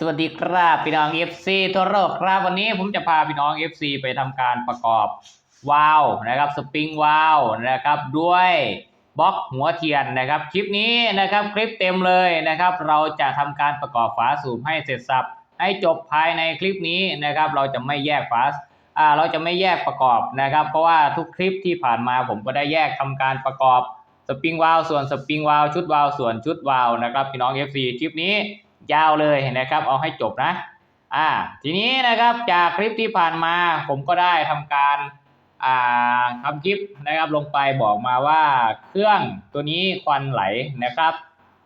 สวัสดีครับพี่น้อง FC ทั่วโลกครับวันนี้ผมจะพาพี่น้อง FC ไปทำการประกอบวาล์วนะครับสปริงวาล์วนะครับด้วยบล็อกหัวเทียนนะครับ คลิปนี้นะครับคลิปเต็มเลยนะครับ เราจะทำการประกอบฝาสูบให้เสร็จสับให้จบภายในคลิปนี้นะครับ เราจะไม่แยกฝาอ่าเราจะไม่แยกประกอบนะครับ เพราะว่าทุกคลิปที่ผ่านมาผมก็ได้แยกทำการประกอบสปริงวาล์วส่วนสปริงวาล์วชุดวาล์วส่วนชุดวาล์วนะครับพี่น้อง FC คลิปนี้ ยาวเลยนะครับ เอาให้จบนะอ่าทีนี้นะครับจากคลิปที่ผ่านมาผมก็ได้ทำการอ่าทำคลิปนะครับลงไปบอกมาว่าเครื่องตัวนี้ควันไหลนะครับ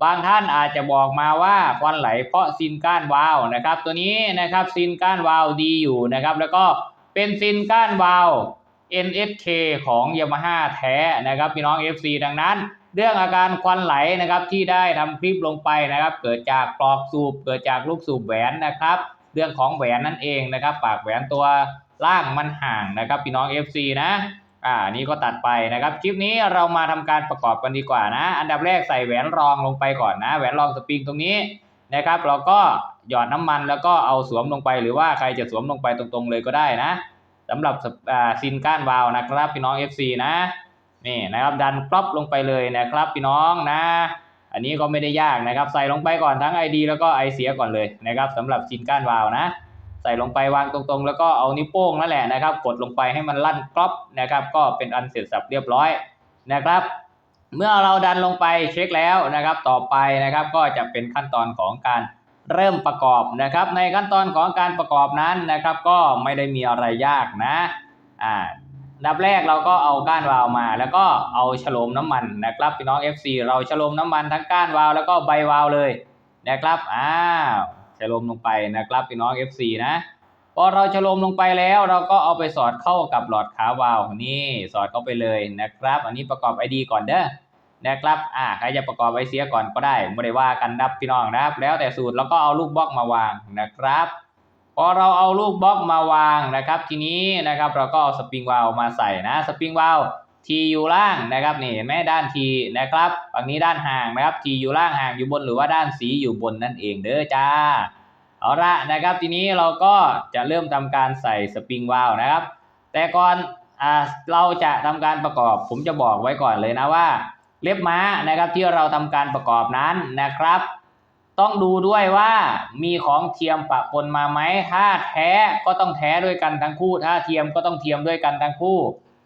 บางท่านอาจจะบอกมาว่าควันไหลเพราะซินก้านวาล์วนะครับ ตัวนี้นะครับซินก้านวาล์วดีอยู่นะครับ แล้วก็เป็นซินก้านวาล์ว NSK ของ Yamaha แท้นะครับพี่น้อง FC ดังนั้น เรื่องอาการควันไหลนะครับที่ได้ทำคลิปลงไปนะครับ เกิดจากปลอกสูบ เกิดจากลูกสูบแหวนนะครับ เรื่องของแหวนนั่นเองนะครับ ปากแหวนตัวล่างมันห่างนะครับ พี่น้อง FC นะอ่านี่ก็ตัดไปนะครับ คลิปนี้เรามาทำการประกอบกันดีกว่านะ อันดับแรกใส่แหวนรองลงไปก่อนนะแหวนรองสปริงตรงนี้นะครับ เราก็หยอดน้ำมันแล้วก็เอาสวมลงไป หรือว่าใครจะสวมลงไปตรงๆเลยก็ได้นะสำหรับซินก้านวาล์วนะครับ พี่น้อง FC นะ นี่นะครับดันกรอบลงไปเลยนะครับพี่น้องนะ อันนี้ก็ไม่ได้ยากนะครับ ใส่ลงไปก่อนทั้ง ID แล้วก็ไอเสียก่อนเลยนะครับสำหรับซินก้านวาวนะ ใส่ลงไปวางตรงๆ แล้วก็เอานิ้วโป้งนั่นแหละนะครับ กดลงไปให้มันลั่นกรอบนะครับ ก็เป็นอันเสร็จสับเรียบร้อยนะครับเมื่อเราดันลงไปเช็คแล้วนะครับ ต่อไปนะครับก็จะเป็นขั้นตอนของการเริ่มประกอบนะครับ ในขั้นตอนของการประกอบนั้นนะครับ ก็ไม่ได้มีอะไรยากนะอ่า ดับแรกเราก็เอาก้านวาล์วมา แล้วก็เอาฉโลมน้ำมันนะครับพี่น้อง FC เราฉโลมน้ำมันทั้งก้านวาล์วแล้วก็ใบวาล์วเลยนะครับอ้าวฉโลมลงไปนะครับพี่น้อง FC นะพอเราฉโลมลงไปแล้วเราก็เอาไปสอดเข้ากับหลอดขาวาล์วนี่สอดเข้าไปเลยนะครับ อันนี้ประกอบ ID ก่อนเด้อนะครับอ่าใครจะประกอบไอเสียก่อนก็ได้ไม่ได้ว่ากันนับพี่น้องนะครับ แล้วแต่สูตรแล้วก็เอาลูกบล็อกมาวางนะครับ อเราเอาลูกบล็อกมาวางนะครับ ทีนี้นะครับเราก็เอาสปริงวาล์วมาใส่นะสปริงวาล์วทีอยู่ล่างนะครับนี่เห็นไหมด้านทีนะครับฝั่งนี้ด้านห่างนะครับทีอยู่ล่างห่างอยู่บนหรือว่าด้านสีอยู่บนนั่นเองเด้อจ้าเอาละนะครับ ทีนี้เราก็จะเริ่มทำการใส่สปริงวาล์วนะครับ แต่ก่อนอ่าเราจะทำการประกอบ ผมจะบอกไว้ก่อนเลยนะว่า เล็บม้านะครับที่เราทำการประกอบนั้นนะครับ ต้องดูด้วยว่ามีของเทียมปะปนมาไหมถ้าแท้ก็ต้องแท้ด้วยกันทั้งคู่ ถ้าเทียมก็ต้องเทียมด้วยกันทั้งคู่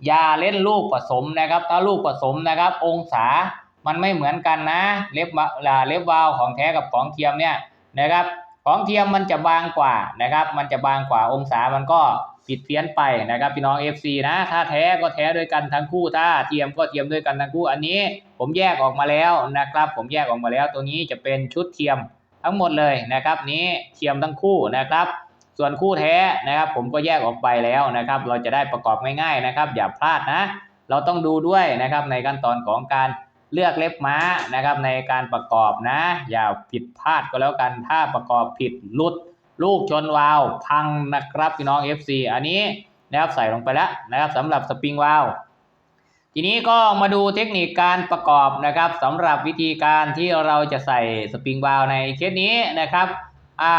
อย่าเล่นลูกผสมนะครับ ถ้าลูกผสมนะครับ องศามันไม่เหมือนกันนะ เล็บวาลาเล็บวาวของแท้กับของเทียมเนี่ยนะครับ ของเทียมมันจะบางกว่านะครับ มันจะบางกว่าองศามันก็ ผิดเพี้ยนไปนะครับพี่น้อง FC นะถ้าแท้ก็แท้ด้วยกันทั้งคู่ถ้าเทียมก็เทียมด้วยกันทั้งคู่อันนี้ ผมแยกออกมาแล้วนะครับ ผมแยกออกมาแล้วตัวนี้จะเป็นชุดเทียมทั้งหมดเลยนะครับ นี้เทียมทั้งคู่นะครับ ส่วนคู่แท้นะครับ ผมก็แยกออกไปแล้วนะครับ เราจะได้ประกอบง่ายๆนะครับ อย่าพลาดนะ เราต้องดูด้วยนะครับในขั้นตอนของการเลือกเล็บม้านะครับ ในการประกอบนะ อย่าผิดพลาดก็แล้วกันถ้าประกอบผิดหลุด ลูกชนวาล์วพังนะครับพี่น้อง FC อันนี้นะครับใส่ลงไปแล้วนะครับสำหรับสปริงวาล์วทีนี้ก็มาดูเทคนิคการประกอบนะครับสำหรับวิธีการที่เราจะใส่สปริงวาล์วในเคสนี้นะครับอ่า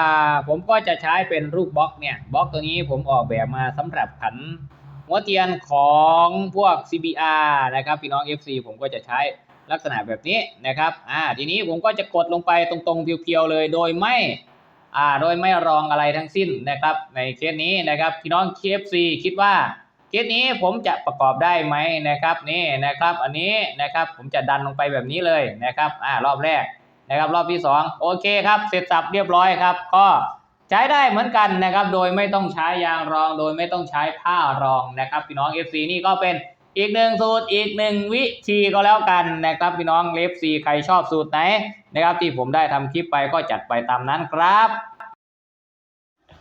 ผมก็จะใช้เป็นรูปบล็อกเนี่ยบล็อกตัวนี้ผมออกแบบมาสำหรับขันหัวเทียนของพวก CBR นะครับพี่น้อง FC ผมก็จะใช้ลักษณะแบบนี้นะครับอ่าทีนี้ผมก็จะกดลงไปตรงๆเพียวๆเลยโดยไม่ อ่าโดยไม่รองอะไรทั้งสิ้นนะครับ ในเคสนี้นะครับพี่น้อง KFC คิดว่าเคสนี้ผมจะประกอบได้ไหมนะครับนี่นะครับ อันนี้นะครับผมจะดันลงไปแบบนี้เลยนะครับอ่ารอบแรกนะครับรอบที่สองโอเคครับ เสร็จสับเรียบร้อยครับ ก็ใช้ได้เหมือนกันนะครับ โดยไม่ต้องใช้ยางรอง โดยไม่ต้องใช้ผ้ารองนะครับ พี่น้อง FC นี่ก็เป็น อีกหนึ่งสูตรอีกหนึ่งวิธีก็แล้วกันนะครับพี่น้องเลฟซีใครชอบสูตรไหนนะครับที่ผมได้ทำคลิปไปก็จัดไปตามนั้นครับ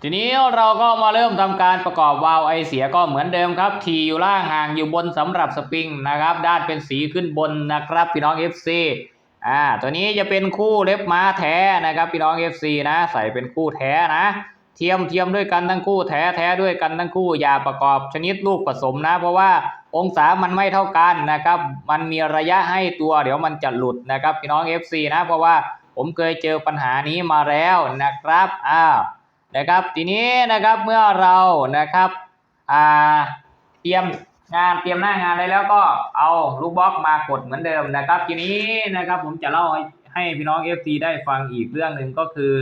ทีนี้เราก็มาเริ่มทำการประกอบวาล์วไอเสียก็เหมือนเดิมครับ ทีอยู่ล่างห่างอยู่บนสำหรับสปริงนะครับ ด้านเป็นสีขึ้นบนนะครับพี่น้อง FC อ่าตัวนี้จะเป็นคู่เล็บม้าแท้นะครับพี่น้อง FC นะ ใส่เป็นคู่แท้นะ เทียมเทียมด้วยกันทั้งคู่แท้แท้ด้วยกันทั้งคู่อย่าประกอบชนิดลูกผสมนะ เพราะว่าองศามันไม่เท่ากันนะครับ มันมีระยะให้ตัวเดี๋ยวมันจะหลุดนะครับพี่น้อง FC นะ เพราะว่าผมเคยเจอปัญหานี้มาแล้วนะครับอ้าวนะครับทีนี้นะครับเมื่อเรานะครับอ่าเตรียมงานเตรียมหน้างานได้แล้วก็เอาลูกบล็อกมากดเหมือนเดิมนะครับ ทีนี้นะครับผมจะเล่าให้พี่น้อง FC ได้ฟังอีกเรื่องหนึ่งก็คือ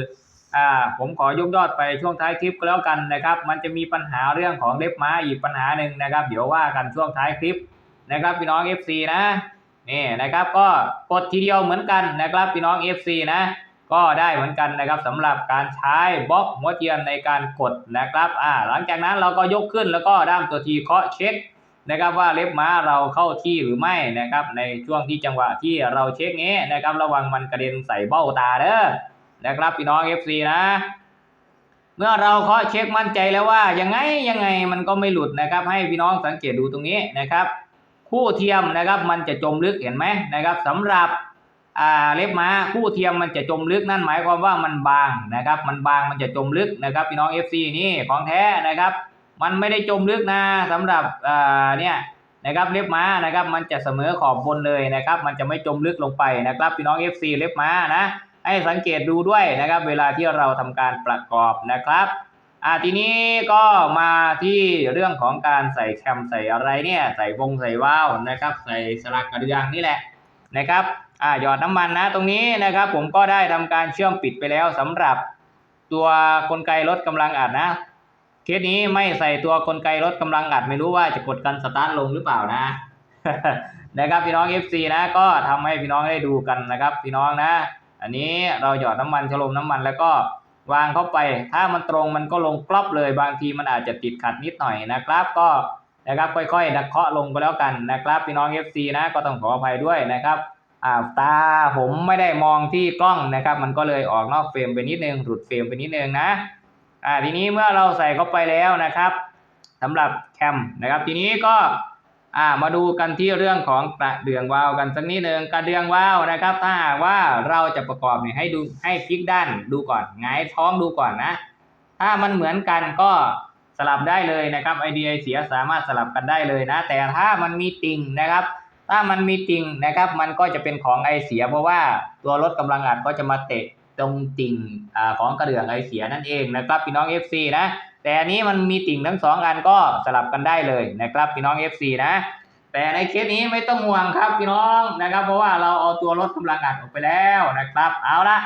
อ่าผมขอยกยอดไปช่วงท้ายคลิปก็แล้วกันนะครับ มันจะมีปัญหาเรื่องของเล็บม้าอีกปัญหาหนึ่งนะครับ เดี๋ยวว่ากันช่วงท้ายคลิปนะครับพี่น้อง FC นะนี่นะครับก็กดทีเดียวเหมือนกันนะครับพี่น้อง FC นะก็ได้เหมือนกันนะครับสำหรับการใช้บล็อกหัวเทียนในการกดนะครับอ่าหลังจากนั้นเราก็ยกขึ้นแล้วก็ด้ามตัวทีเคาะเช็คนะครับว่าเล็บม้าเราเข้าที่หรือไม่นะครับในช่วงที่จังหวะที่เราเช็คนี้นะครับระวังมันกระเด็นใส่เบ้าตาเด้อ นะครับพี่น้อง FC นะ เมื่อเราเคาะเช็คมั่นใจแล้วว่ายังไงยังไงมันก็ไม่หลุดนะครับ ให้พี่น้องสังเกตดูตรงนี้นะครับ คู่เทียมนะครับ มันจะจมลึกเห็นไหมนะครับสำหรับอ่าเล็บม้าคู่เทียมมันจะจมลึกนั่นหมายความว่ามันบางนะครับ มันบางมันจะจมลึกนะครับ พี่น้อง FC นี่ของแท้นะครับ มันไม่ได้จมลึกนะสำหรับอ่าเนี่ยนะครับเล็บม้านะครับ มันจะเสมอขอบบนเลยนะครับ มันจะไม่จมลึกลงไปนะครับ พี่น้อง FC เล็บม้านะ ให้สังเกตดูด้วยนะครับ เวลาที่เราทำการประกอบนะครับอ่าทีนี้ก็มาที่เรื่องของการใส่แคมใส่อะไรเนี่ยใส่วงใส่ว่าวนะครับ ใส่สลักกระเดืองนี่แหละนะครับอ่าหยอดน้ำมันนะตรงนี้นะครับ ผมก็ได้ทำการเชื่อมปิดไปแล้วสำหรับ ตัวกลไกลดกำลังอัดนะเคสนี้ไม่ใส่ตัวกลไกลดกำลังอัดไม่รู้ว่าจะกดกันสตาร์ทลงหรือเปล่านะนะครับพี่น้อง FC นะก็ทำให้พี่น้องได้ดูกันนะครับ พี่น้องนะ อันนี้เราหยอดน้ำมันชะลมน้ำมันแล้วก็วางเข้าไป ถ้ามันตรงมันก็ลงกรอบเลย บางทีมันอาจจะติดขัดนิดหน่อยนะครับ ก็นะครับค่อยๆดักเคาะลงก็แล้วกันนะครับพี่น้อง FC นะก็ต้องขออภัยด้วยนะครับอ่าตาผมไม่ได้มองที่กล้องนะครับ มันก็เลยออกนอกเฟรมไปนิดนึงหลุดเฟรมไปนิดนึงนะอ่าทีนี้เมื่อเราใส่เข้าไปแล้วนะครับสำหรับแคมนะครับทีนี้ก็ อ่ามาดูกันที่เรื่องของกระเดื่องวาวกันสักนิดหนึ่งกระเดื่องวาวนะครับ ถ้าหากว่าเราจะประกอบเนี่ยให้ดูให้พลิกด้านดูก่อนหงายท้องดูก่อนนะ ถ้ามันเหมือนกันก็สลับได้เลยนะครับไอเดียเสียสามารถสลับกันได้เลยนะ แต่ถ้ามันมีติ่งนะครับ ถ้ามันมีติ่งนะครับ มันก็จะเป็นของไอเสีย เพราะว่าตัวรถกำลังอัดก็จะมาเตะตรงติ่งอ่าของกระเดื่องไอเสียนั่นเองนะครับพี่น้อง FC นะ แต่อันนี้มันมีติ่งทั้งสองอันก็สลับกันได้เลยนะครับพี่น้อง FC นะแต่ในเคสนี้ไม่ต้องห่วงครับพี่น้องนะครับ เพราะว่าเราเอาตัวรถกำลังอัดออกไปแล้วนะครับ เอาละ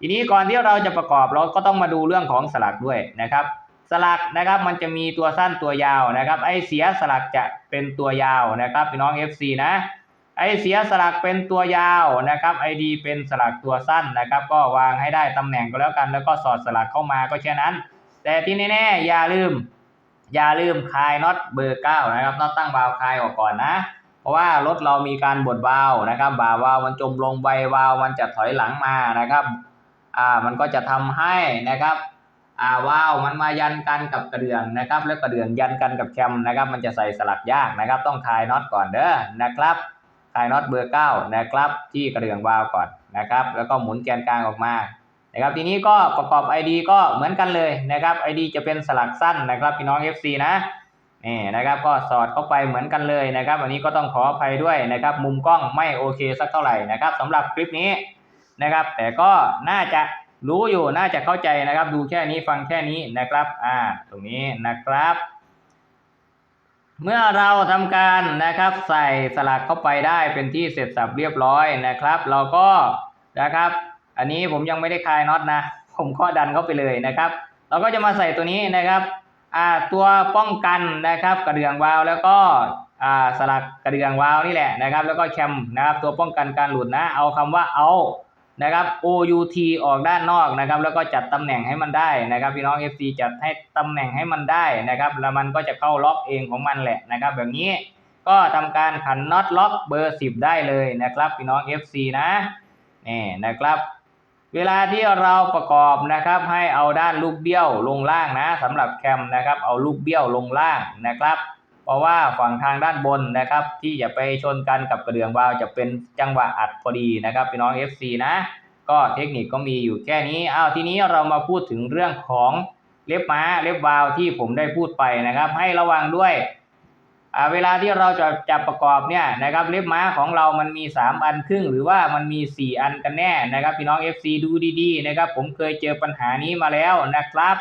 ทีนี้ก่อนที่เราจะประกอบเราก็ต้องมาดูเรื่องของสลักด้วยนะครับ สลักนะครับมันจะมีตัวสั้นตัวยาวนะครับ ไอเสียสลักจะเป็นตัวยาวนะครับพี่น้อง FC นะ ไอเสียสลักเป็นตัวยาวนะครับไอดีเป็นสลักตัวสั้นนะครับ ก็วางให้ได้ตำแหน่งก็แล้วกัน แล้วก็สอดสลักเข้ามาก็แค่นั้น แต่ที่แน่ๆอย่าลืม อย่าลืมคลายน็อตเบอร์เก้านะครับน็อตตั้งวาล์วคลายออกก่อนนะ เพราะว่ารถเรามีการบดวาล์วนะครับบ่าวาล์วมันจมลงใบวาล์วมันจะถอยหลังมานะครับอ่ามันก็จะทำให้นะครับอ่าวาวมันมายันกันกับกระเดื่องนะครับ แล้วกระเดื่องยันกันกับแคมนะครับ มันจะใส่สลักยากนะครับ ต้องคลายน็อตก่อนเด้อนะครับคลายน็อตเบอร์เก้านะครับ ที่กระเดื่องวาวก่อนนะครับ แล้วก็หมุนแกนกลางออกมา นะครับทีนี้ก็ประกอบ ID ก็เหมือนกันเลยนะครับ ID จะเป็นสลักสั้นนะครับพี่น้อง FC นะนี่นะครับก็สอดเข้าไปเหมือนกันเลยนะครับ อันนี้ก็ต้องขออภัยด้วยนะครับ มุมกล้องไม่โอเคสักเท่าไหร่นะครับสำหรับคลิปนี้นะครับ แต่ก็น่าจะรู้อยู่น่าจะเข้าใจนะครับ ดูแค่นี้ฟังแค่นี้นะครับอ่าตรงนี้นะครับ เมื่อเราทำการนะครับ ใส่สลักเข้าไปได้เป็นที่เสร็จสับเรียบร้อยนะครับ เราก็นะครับ อันนี้ผมยังไม่ได้คลายน็อตนะ ผมก็ดันเข้าไปเลยนะครับ เราก็จะมาใส่ตัวนี้นะครับอ่าตัวป้องกันนะครับกระเดื่องวาล์วแล้วก็อ่าสลักกระเดื่องวาล์วนี่แหละนะครับ แล้วก็แคมนะครับตัวป้องกันการหลุดนะ เอาคำว่าเอานะครับ OUT ออกด้านนอกนะครับ แล้วก็จัดตำแหน่งให้มันได้นะครับ พี่น้อง FC จัดให้ตำแหน่งให้มันได้นะครับ แล้วมันก็จะเข้าล็อกเองของมันแหละนะครับ แบบนี้ก็ทำการขันน็อตล็อกเบอร์ 10 ได้เลยนะครับ พี่น้อง FC นะนี่นะครับ เวลาที่เราประกอบนะครับ ให้เอาด้านลูกเบี้ยวลงล่างนะสำหรับแคมนะครับ เอาลูกเบี้ยวลงล่างนะครับ เพราะว่าฝั่งทางด้านบนนะครับ ที่จะไปชนกันกับกระเดื่องวาล์วจะเป็นจังหวะอัดพอดีนะครับพี่น้อง FC นะ ก็เทคนิคก็มีอยู่แค่นี้อ้าวทีนี้เรามาพูดถึงเรื่องของเล็บม้าเล็บวาล์วที่ผมได้พูดไปนะครับ ให้ระวังด้วย เวลาที่เราจะจะประกอบเนี่ยนะครับเล็บม้าของเรามันมีสามอันครึ่ง หรือว่ามันมีสี่อันกันแน่นะครับพี่น้อง FC ดูดีๆนะครับผมเคยเจอปัญหานี้มาแล้วนะครับ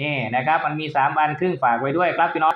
นี่นะครับมันมีสามอันครึ่งฝากไว้ด้วยครับพี่น้อง